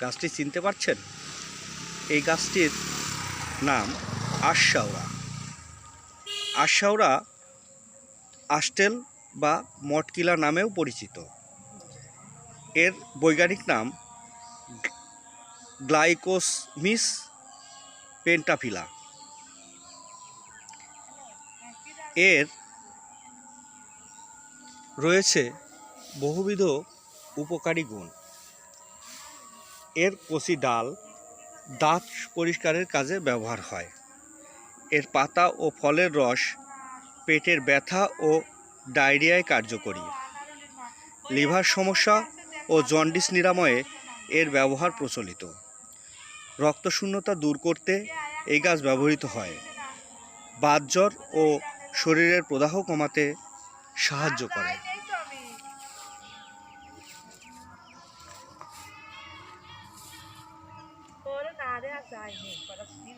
গাছটি চিনতে পারছেন? এই গাছটির নাম আশাওড়া আশাওড়া আস্টেল বা মটকিলা নামেও পরিচিত। এর বৈজ্ঞানিক নাম গ্লাইকোসমিস পেন্টাফিলা। এর রয়েছে বহুবিধ উপকারী গুণ। এর কচি ডাল দাঁত পরিষ্কারের কাজে ব্যবহার হয়। এর পাতা ও ফলের রস পেটের ব্যথা ও ডায়রিয়ায় কার্যকরী। লিভার সমস্যা ও জন্ডিস নিরাময়ে এর ব্যবহার প্রচলিত। রক্তশূন্যতা দূর করতে এই গাছ ব্যবহৃত হয়। বাতজ্বর ও শরীরের প্রদাহ কমাতে সাহায্য করে। आए हैं परस्ती